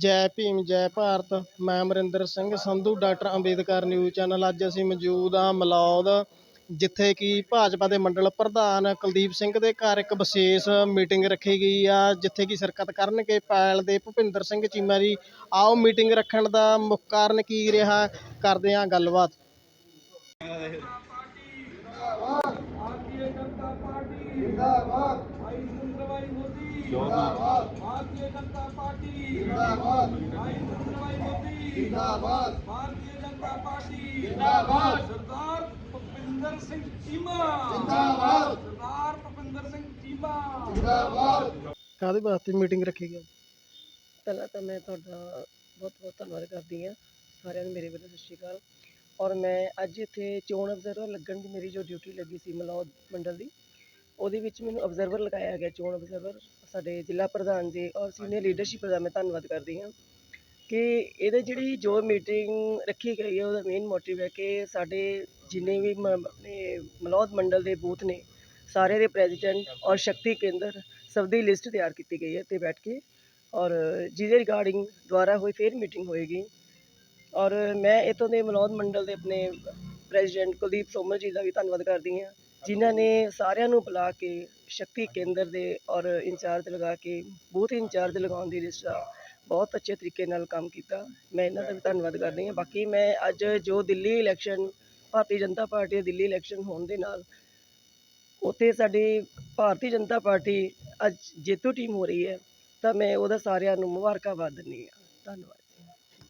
ਜੈ ਭੀਮ, ਜੈ ਭਾਰਤ। ਮੈਂ Amarinder Singh Sandhu, doctor Ambedkar news channel. ਅੱਜ ਅਸੀਂ ਮੌਜੂਦ ਹਾਂ ਮਲੌਦ, ਜਿੱਥੇ ਕਿ ਭਾਜਪਾ ਦੇ ਮੰਡਲ ਪ੍ਰਧਾਨ ਕੁਲਦੀਪ ਸਿੰਘ ਦੇ ਘਰ ਇੱਕ ਵਿਸ਼ੇਸ਼ ਮੀਟਿੰਗ ਰੱਖੀ ਗਈ ਆ, ਜਿੱਥੇ ਕਿ ਸ਼ਿਰਕਤ ਕਰਨਗੇ ਪੈਲ ਦੇ ਭੁਪਿੰਦਰ ਸਿੰਘ ਚੀਮਾ ਜੀ। ਆਓ ਮੀਟਿੰਗ ਰੱਖਣ ਦਾ ਮੁੱਖ ਕਾਰਨ ਕੀ ਰਿਹਾ, ਕਰਦੇ ਹਾਂ ਗੱਲਬਾਤ। ਜਿੰਦਾਬਾਦ। ਭਾਰਤੀ ਜਨਤਾ ਪਾਰਟੀ ਜਿੰਦਾਬਾਦ ਭੁਪਿੰਦਰ ਸਿੰਘ ਕਾਦੇ ਵਾਸਤੇ ਮੀਟਿੰਗ ਰੱਖੀ ਗਈ? ਪਹਿਲਾਂ ਤਾਂ ਮੈਂ ਤੁਹਾਡਾ ਬਹੁਤ ਬਹੁਤ ਧੰਨਵਾਦ ਕਰਦੀ ਹਾਂ ਸਾਰਿਆਂ ਨੂੰ ਮੇਰੇ ਵੱਲੋਂ, ਸਤਿ ਸ਼੍ਰੀ ਅਕਾਲ। ਔਰ ਮੈਂ ਅੱਜ ਇੱਥੇ ਚੋਣ ਅਫਸਰ ਲੱਗਣ ਦੀ ਮੇਰੀ ਜੋ ਡਿਊਟੀ ਲੱਗੀ ਸੀ ਮਲੌਦ ਮੰਡਲ ਦੀ। ਉਹਦੇ ਵਿੱਚ ਮੈਨੂੰ ਅਬਜ਼ਰਵਰ ਲਗਾਇਆ ਗਿਆ ਚੋਣ ਅਬਜ਼ਰਵਰ ਸਾਡੇ ਜ਼ਿਲ੍ਹਾ ਪ੍ਰਧਾਨ ਜੀ ਔਰ ਸੀਨੀਅਰ ਲੀਡਰਸ਼ਿਪ ਦਾ ਮੈਂ ਧੰਨਵਾਦ ਕਰਦੀ ਹਾਂ ਕਿ ਇਹਦੇ ਜਿਹੜੀ ਜੋ ਮੀਟਿੰਗ ਰੱਖੀ ਗਈ ਹੈ ਉਹਦਾ ਮੇਨ ਮੋਟਿਵ ਹੈ ਕਿ ਸਾਡੇ ਜਿੰਨੇ ਵੀ ਆਪਣੇ ਮਲੌਦ ਮੰਡਲ ਦੇ ਬੂਥ ਨੇ ਸਾਰੇ ਦੇ ਪ੍ਰੈਜ਼ੀਡੈਂਟ ਔਰ ਸ਼ਕਤੀ ਕੇਂਦਰ ਸਭ ਦੀ ਲਿਸਟ ਤਿਆਰ ਕੀਤੀ ਗਈ ਹੈ ਤੇ ਬੈਠ ਕੇ ਔਰ ਜਿਹਦੇ ਰਿਗਾਰਡਿੰਗ ਦੁਆਰਾ ਹੋਈ ਫੇਰ ਮੀਟਿੰਗ ਹੋਏਗੀ ਔਰ ਮੈਂ ਇਤੋਂ ਦੇ ਮਲੌਦ ਮੰਡਲ ਦੇ ਆਪਣੇ ਪ੍ਰੈਜ਼ੀਡੈਂਟ ਕੁਲਦੀਪ ਸੋਮਲ ਜੀ ਦਾ ਵੀ ਧੰਨਵਾਦ ਕਰਦੀ ਹਾਂ। ਜਿਨ੍ਹਾਂ ਨੇ ਸਾਰਿਆਂ ਨੂੰ ਬੁਲਾ ਕੇ ਸ਼ਕਤੀ ਕੇਂਦਰ ਦੇ ਔਰ ਇੰਚਾਰਜ ਲਗਾ ਕੇ ਬੂਥ ਇੰਚਾਰਜ ਲਗਾਉਣ ਦੀ ਲਿਸਟ ਬਹੁਤ ਅੱਛੇ ਤਰੀਕੇ ਨਾਲ ਕੰਮ ਕੀਤਾ। ਮੈਂ ਇਹਨਾਂ ਦਾ ਵੀ ਧੰਨਵਾਦ ਕਰਦੀ ਹਾਂ। ਬਾਕੀ ਮੈਂ ਅੱਜ ਜੋ ਦਿੱਲੀ ਇਲੈਕਸ਼ਨ ਭਾਰਤੀ ਜਨਤਾ ਪਾਰਟੀ ਦੇ ਦਿੱਲੀ ਇਲੈਕਸ਼ਨ ਹੋਣ ਦੇ ਨਾਲ, ਉੱਥੇ ਸਾਡੀ ਭਾਰਤੀ ਜਨਤਾ ਪਾਰਟੀ ਅੱਜ ਜੇਤੂ ਟੀਮ ਹੋ ਰਹੀ ਹੈ, ਤਾਂ ਮੈਂ ਉਹਦਾ ਸਾਰਿਆਂ ਨੂੰ ਮੁਬਾਰਕਾਬਾਦ ਦਿੰਦੀ ਹਾਂ। ਧੰਨਵਾਦ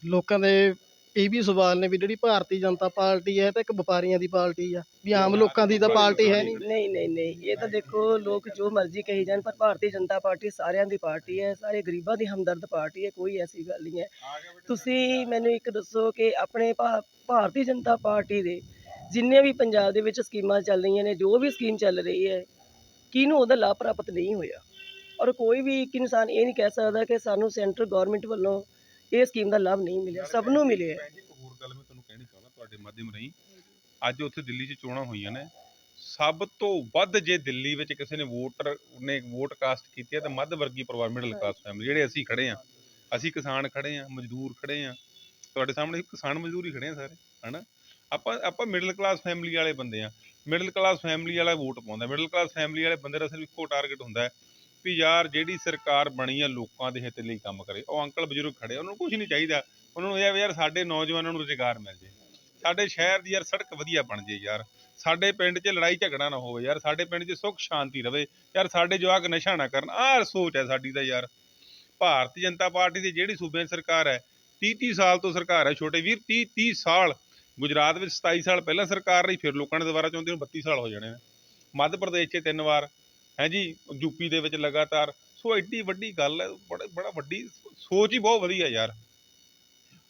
ਲੋਕਾਂ ਦੇ ਇਹ ਵੀ ਸਵਾਲ ਨੇ ਵੀ ਜਿਹੜੀ ਭਾਰਤੀ ਜਨਤਾ ਪਾਰਟੀ ਹੈ ਇਹ ਤਾਂ ਇੱਕ ਵਪਾਰੀਆਂ ਦੀ ਪਾਰਟੀ ਆ ਵੀ ਆਮ ਲੋਕਾਂ ਦੀ ਤਾਂ ਪਾਰਟੀ ਹੈ ਨਹੀਂ। ਨਹੀਂ ਨਹੀਂ ਨਹੀਂ ਇਹ ਤਾਂ ਦੇਖੋ ਲੋਕ ਜੋ ਮਰਜ਼ੀ ਕਹੀ ਜਾਣ ਪਰ ਭਾਰਤੀ ਜਨਤਾ ਪਾਰਟੀ ਸਾਰਿਆਂ ਦੀ ਪਾਰਟੀ ਹੈ ਸਾਰੇ ਗਰੀਬਾਂ ਦੀ ਹਮਦਰਦ ਪਾਰਟੀ ਹੈ ਕੋਈ ਐਸੀ ਗੱਲ ਨਹੀਂ ਹੈ। ਤੁਸੀਂ ਮੈਨੂੰ ਇੱਕ ਦੱਸੋ ਕਿ ਆਪਣੇ ਭਾ- ਭਾਰਤੀ ਜਨਤਾ ਪਾਰਟੀ ਦੇ ਜਿੰਨੇ ਵੀ ਪੰਜਾਬ ਦੇ ਵਿੱਚ ਸਕੀਮਾਂ ਚੱਲ ਰਹੀਆਂ ਨੇ ਜੋ ਵੀ ਸਕੀਮ ਚੱਲ ਰਹੀ ਹੈ ਕਿਹਨੂੰ ਉਹਦਾ ਲਾਭ ਪ੍ਰਾਪਤ ਨਹੀਂ ਹੋਇਆ? ਔਰ ਕੋਈ ਵੀ ਇੱਕ ਇਨਸਾਨ ਇਹ ਨਹੀਂ ਕਹਿ ਸਕਦਾ ਕਿ ਸਾਨੂੰ ਸੈਂਟਰ ਗਵਰਨਮੈਂਟ ਵੱਲੋਂ ਇਹ ਸਕੀਮ ਦਾ ਲਾਭ ਨਹੀਂ ਮਿਲਿਆ, ਸਭ ਨੂੰ ਮਿਲਿਆ। ਹੈ। ਇੱਕ ਹੋਰ ਗੱਲ ਮੈਂ ਤੁਹਾਨੂੰ ਕਹਿਣੀ ਚਾਹੁੰਦਾ ਤੁਹਾਡੇ ਮਾਧਿਅਮ ਰਾਹੀਂ। ਅੱਜ ਉੱਥੇ ਦਿੱਲੀ 'ਚ ਚੋਣਾਂ ਹੋਈਆਂ ਨੇ। ਸਭ ਤੋਂ ਵੱਧ ਜੇ ਦਿੱਲੀ ਵਿੱਚ ਕਿਸੇ ਨੇ ਵੋਟਰ ਨੇ ਵੋਟ ਕਾਸਟ ਕੀਤੀ ਹੈ ਤਾਂ ਮੱਧ ਵਰਗੀ ਪਰਿਵਾਰ ਮਿਡਲ ਕਲਾਸ ਫੈਮਿਲੀ ਜਿਹੜੇ ਅਸੀਂ ਖੜੇ ਆ ਅਸੀਂ ਕਿਸਾਨ ਖੜੇ ਆ ਮਜ਼ਦੂਰ ਖੜੇ ਆ ਤੁਹਾਡੇ ਸਾਹਮਣੇ ਕਿਸਾਨ ਮਜ਼ਦੂਰ ਹੀ ਖੜੇ ਆ ਸਾਰੇ, ਹਨਾ? ਆਪਾਂ ਆਪਾਂ ਮਿਡਲ ਕਲਾਸ ਫੈਮਿਲੀ ਵਾਲੇ ਬੰਦੇ ਆ ਮਿਡਲ ਕਲਾਸ ਫੈਮਿਲੀ ਵਾਲਾ ਵੋਟ ਪਾਉਂਦਾ। ਮਿਡਲ ਕਲਾਸ ਫੈਮਿਲੀ ਵਾਲੇ ਬੰਦੇ ਦਾ ਸਿਰਫ ਇੱਕੋ ਟਾਰਗੇਟ ਹੁੰਦਾ ਹੈ। ਵੀ ਯਾਰ ਜਿਹੜੀ ਸਰਕਾਰ ਬਣੀ ਆ ਲੋਕਾਂ ਦੇ ਹਿੱਤ ਲਈ ਕੰਮ ਕਰੇ, ਉਹ ਅੰਕਲ ਬਜ਼ੁਰਗ ਖੜੇ ਉਹਨਾਂ ਨੂੰ ਕੁਝ ਨਹੀਂ ਚਾਹੀਦਾ। ਉਹਨਾਂ ਨੂੰ ਇਹ ਆ ਵੀ ਯਾਰ ਸਾਡੇ ਨੌਜਵਾਨਾਂ ਨੂੰ ਰੁਜ਼ਗਾਰ ਮਿਲ ਜੇ। ਸਾਡੇ ਸ਼ਹਿਰ ਦੀ ਯਾਰ ਸੜਕ ਵਧੀਆ ਬਣ ਜੇ ਯਾਰ। ਸਾਡੇ ਪਿੰਡ 'ਚ ਲੜਾਈ ਝਗੜਾ ਨਾ ਹੋਵੇ ਯਾਰ, ਸਾਡੇ ਪਿੰਡ 'ਚ ਸੁੱਖ ਸ਼ਾਂਤੀ ਰਵੇ। ਯਾਰ ਸਾਡੇ ਜਵਾਕ ਨਸ਼ਾ ਨਾ ਕਰਨ, ਆਹ ਸੋਚ ਹੈ ਸਾਡੀ ਤਾਂ ਯਾਰ। ਭਾਰਤੀ ਜਨਤਾ ਪਾਰਟੀ ਦੀ ਜਿਹੜੀ ਸੂਬਿਆਂ ਦੀ ਸਰਕਾਰ ਹੈ 30 30 ਸਾਲ ਤੋਂ ਸਰਕਾਰ ਹੈ ਛੋਟੇ ਵੀਰ 30 30 ਸਾਲ। ਗੁਜਰਾਤ ਵਿੱਚ 27 ਸਾਲ ਪਹਿਲਾਂ ਸਰਕਾਰ ਰਹੀ, ਫਿਰ ਲੋਕਾਂ ਨੇ ਦੁਬਾਰਾ ਚਾਹੁੰਦੇ ਨੂੰ 32 ਸਾਲ ਹੋ ਜਾਣੇ ਨੇ। ਮੱਧ ਪ੍ਰਦੇਸ਼ 'ਚ ਤਿੰਨ ਵਾਰ ਹੈ ਜੀ ਯੂਪੀ ਦੇ ਵਿੱਚ ਲਗਾਤਾਰ। ਸੋ ਐਡੀ ਵੱਡੀ ਗੱਲ ਹੈ, ਬੜਾ ਬੜਾ ਵੱਡੀ ਸੋਚ ਹੀ ਬਹੁਤ ਵਧੀਆ ਯਾਰ।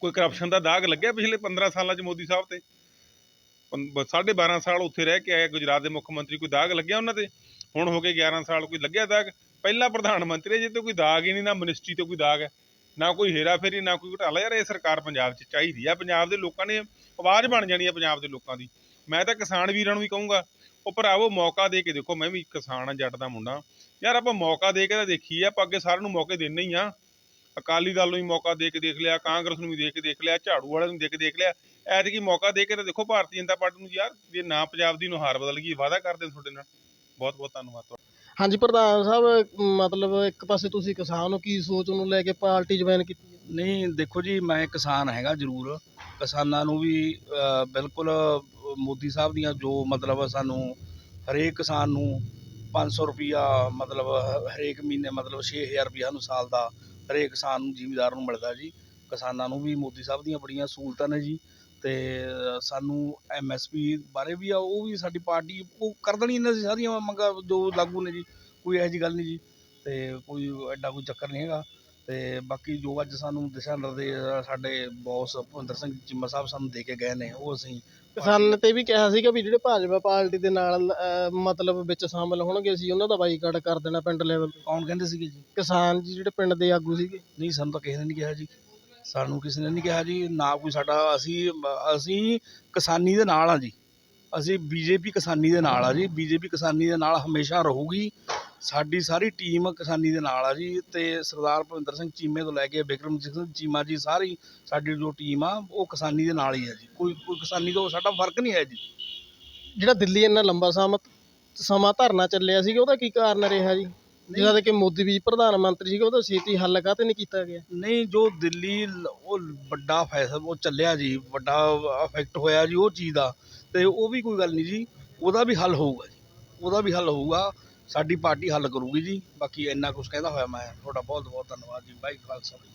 ਕੋਈ ਕਰਪਸ਼ਨ ਦਾ ਦਾਗ ਲੱਗਿਆ ਪਿਛਲੇ 15 ਸਾਲਾਂ 'ਚ ਮੋਦੀ ਸਾਹਿਬ ਤੇ? ਪੰ- ਸਾਢੇ 12 ਸਾਲ ਉੱਥੇ ਰਹਿ ਕੇ ਆਏ ਗੁਜਰਾਤ ਦੇ ਮੁੱਖ ਮੰਤਰੀ ਕੋਈ ਦਾਗ ਲੱਗਿਆ ਉਹਨਾਂ ਤੇ? ਹੁਣ ਹੋ ਗਏ 11 ਸਾਲ, ਕੋਈ ਲੱਗਿਆ ਦਾਗ? ਪਹਿਲਾ ਪ੍ਰਧਾਨ ਮੰਤਰੀ ਜੇ ਤੇ ਕੋਈ ਦਾਗ ਹੀ ਨਹੀਂ, ਨਾ ਮਿਨਿਸਟਰੀ ਤੇ ਕੋਈ ਦਾਗ ਹੈ, ਨਾ ਕੋਈ ਹੇਰਾ ਫੇਰੀ, ਨਾ ਕੋਈ ਘੁਟਾਲਾ। ਯਾਰ ਇਹ ਸਰਕਾਰ ਪੰਜਾਬ 'ਚ ਚਾਹੀਦੀ ਆ, ਪੰਜਾਬ ਦੇ ਲੋਕਾਂ ਨੇ ਆਵਾਜ਼ ਬਣ ਜਾਣੀ ਆ ਪੰਜਾਬ ਦੇ ਲੋਕਾਂ ਦੀ। ਮੈਂ ਤਾਂ ਕਿਸਾਨ ਵੀਰਾਂ ਨੂੰ ਵੀ ਕਹੂੰਗਾ ਉਹ ਭਰਾਵੋ ਮੌਕਾ ਦੇ ਕੇ ਦੇਖੋ ਮੈਂ ਵੀ ਕਿਸਾਨ ਆ ਜੱਟ ਦਾ ਮੁੰਡਾ। ਯਾਰ ਆਪਾਂ ਮੌਕਾ ਦੇ ਕੇ ਤਾਂ ਦੇਖੀਏ ਆਪਾਂ ਅੱਗੇ ਸਾਰਿਆਂ ਨੂੰ ਮੌਕੇ ਦੇਣੇ ਹੀ ਆ। ਅਕਾਲੀ ਦਲ ਨੂੰ ਵੀ ਮੌਕਾ ਦੇ ਕੇ ਦੇਖ ਲਿਆ ਕਾਂਗਰਸ ਨੂੰ ਵੀ ਦੇ ਕੇ ਦੇਖ ਲਿਆ ਝਾੜੂ ਵਾਲਿਆਂ ਨੂੰ ਦੇ ਕੇ ਦੇਖ ਲਿਆ। ਐਤਕੀ ਮੌਕਾ ਦੇ ਕੇ ਤਾਂ ਦੇਖੋ ਭਾਰਤੀ ਜਨਤਾ ਪਾਰਟੀ ਨੂੰ ਯਾਰ ਜੇ ਨਾ ਪੰਜਾਬ ਦੀ ਨੁਹਾਰ ਬਦਲ ਗਈ ਵਾਅਦਾ ਕਰਦੇ ਹਾਂ ਤੁਹਾਡੇ ਨਾਲ। ਬਹੁਤ ਬਹੁਤ ਧੰਨਵਾਦ ਤੁਹਾਡਾ। ਹਾਂਜੀ ਪ੍ਰਧਾਨ ਸਾਹਿਬ ਮਤਲਬ ਇੱਕ ਪਾਸੇ ਤੁਸੀਂ ਕਿਸਾਨ ਹੋ ਕੀ ਸੋਚ ਨੂੰ ਲੈ ਕੇ ਪਾਰਟੀ ਜੁਆਇਨ ਕੀਤੀ? ਨਹੀਂ ਦੇਖੋ ਜੀ ਮੈਂ ਕਿਸਾਨ ਹੈਗਾ ਜ਼ਰੂਰ। ਕਿਸਾਨਾਂ ਨੂੰ ਵੀ ਬਿਲਕੁਲ ਮੋਦੀ ਸਾਹਿਬ ਦੀਆਂ ਜੋ ਮਤਲਬ ਸਾਨੂੰ ਹਰੇਕ ਕਿਸਾਨ ਨੂੰ ਪੰਜ ਸੌ ਰੁਪਈਆ ਮਤਲਬ ਹਰੇਕ ਮਹੀਨੇ ਮਤਲਬ ਛੇ ਹਜ਼ਾਰ ਰੁਪਈਆ ਸਾਨੂੰ ਸਾਲ ਦਾ ਹਰੇਕ ਕਿਸਾਨ ਨੂੰ ਜ਼ਿਮੀਦਾਰ ਨੂੰ ਮਿਲਦਾ ਜੀ। ਕਿਸਾਨਾਂ ਨੂੰ ਵੀ ਮੋਦੀ ਸਾਹਿਬ ਦੀਆਂ ਬੜੀਆਂ ਸਹੂਲਤਾਂ ਨੇ ਜੀ। ਅਤੇ ਸਾਨੂੰ ਅ, ਸਾਨੂੰ ਪੀ ਬਾਰੇ ਵੀ ਆ ਉਹ ਵੀ ਸਾਡੀ ਪਾਰਟੀ ਉਹ ਕਰ ਦੇਣੀ ਇਹਨਾਂ ਦੀ ਸਾਰੀਆਂ ਮੰਗਾਂ ਜੋ ਲਾਗੂ ਨੇ ਜੀ। ਕੋਈ ਇਹੋ ਜਿਹੀ ਗੱਲ ਨਹੀਂ ਜੀ। ਅਤੇ ਕੋਈ ਐਡਾ ਕੋਈ ਚੱਕਰ ਨਹੀਂ ਹੈਗਾ। ਅਤੇ ਬਾਕੀ ਜੋ ਅੱਜ ਸਾਨੂੰ ਦਿਸ਼ਾ ਨਿਰਦੇਸ਼ ਸਾਡੇ ਬੌਸ ਭੁਪਿੰਦਰ ਸਿੰਘ ਚੀਮਾ ਸਾਹਿਬ ਸਾਨੂੰ ਦੇ ਕੇ ਗਏ ਨੇ ਉਹ ਅਸੀਂ ਕਿਸਾਨ ਨੇ ਤੇ ਵੀ ਕਿਹਾ ਸੀਗਾ ਵੀ ਜਿਹੜੇ ਭਾਜਪਾ ਪਾਰਟੀ ਦੇ ਨਾਲ ਅਹ, ਮਤਲਬ ਵਿੱਚ ਸ਼ਾਮਲ ਹੋਣਗੇ ਸੀ ਉਹਨਾਂ ਦਾ ਬਾਈਕਾਟ ਕਰ ਦੇਣਾ ਪਿੰਡ ਲੈਵਲ ਤੇ। ਕੌਣ ਕਹਿੰਦੇ ਸੀਗੇ ਜੀ? ਕਿਸਾਨ ਜੀ ਜਿਹੜੇ ਪਿੰਡ ਦੇ ਆਗੂ ਸੀਗੇ। ਨਹੀਂ ਸਾਨੂੰ ਤਾਂ ਕਿਸੇ ਨੇ ਨਹੀਂ ਕਿਹਾ ਜੀ। ਸਾਨੂੰ ਕਿਸੇ ਨੇ ਨਹੀਂ ਕਿਹਾ ਜੀ ਨਾ ਕੋਈ ਸਾਡਾ ਅਸੀਂ ਅਸੀਂ ਕਿਸਾਨੀ ਦੇ ਨਾਲ ਆ ਜੀ। ਅਸੀਂ ਬੀਜੇਪੀ ਕਿਸਾਨੀ ਦੇ ਨਾਲ ਆ ਜੀ। ਬੀਜੇਪੀ ਕਿਸਾਨੀ ਦੇ ਨਾਲ ਹਮੇਸ਼ਾ ਰਹੂਗੀ। ਸਾਡੀ ਸਾਰੀ ਟੀਮ ਕਿਸਾਨੀ ਦੇ ਨਾਲ ਆ ਜੀ ਤੇ ਸਰਦਾਰ ਭਵਿੰਦਰ ਸਿੰਘ ਚੀਮੇ ਤੋਂ ਲੈ ਕੇ ਬਿਕਰਮਜੀਤ ਸਿੰਘ ਚੀਮਾ ਜੀ ਸਾਰੀ ਸਾਡੀ ਜੋ ਟੀਮ ਆ ਉਹ ਕਿਸਾਨੀ ਦੇ ਨਾਲ ਹੀ ਹੈ ਜੀ। ਕੋਈ ਕੋਈ ਕਿਸਾਨੀ ਤੋਂ ਸਾਡਾ ਫ਼ਰਕ ਨਹੀਂ ਹੈ ਜੀ। ਜਿਹੜਾ ਦਿੱਲੀ ਇੰਨਾ ਲੰਬਾ ਸਮਾਂ ਸਮਾਂ ਧਰਨਾ ਚੱਲਿਆ ਸੀਗਾ ਉਹਦਾ ਕੀ ਕਾਰਨ ਰਿਹਾ ਜੀ? ਜਿਹਦਾ ਕਿ ਮੋਦੀ ਵੀ ਪ੍ਰਧਾਨ ਮੰਤਰੀ ਸੀਗਾ ਉਹਦਾ ਛੇਤੀ ਹੱਲ ਕਾਹਤੇ ਨਹੀਂ ਕੀਤਾ ਗਿਆ? ਨਹੀਂ ਜੋ ਦਿੱਲੀ ਉਹ ਵੱਡਾ ਫੈਸਲਾ ਉਹ ਚੱਲਿਆ ਜੀ ਵੱਡਾ ਇਫੈਕਟ ਹੋਇਆ ਜੀ ਉਹ ਚੀਜ਼ ਦਾ। ਤੇ ਉਹ ਵੀ ਕੋਈ ਗੱਲ ਨਹੀਂ ਜੀ ਉਹਦਾ ਵੀ ਹੱਲ ਹੋਊਗਾ ਜੀ। ਉਹਦਾ ਵੀ ਹੱਲ ਹੋਊਗਾ। ਸਾਡੀ ਪਾਰਟੀ ਹੱਲ ਕਰੂਗੀ ਜੀ। ਬਾਕੀ ਇੰਨਾ ਕੁਛ ਕਹਿੰਦਾ ਹੋਇਆ ਮੈਂ। ਤੁਹਾਡਾ ਬਹੁਤ ਬਹੁਤ ਧੰਨਵਾਦ ਜੀ। ਬਾਈ ਖਾਲਸਾ ਜੀ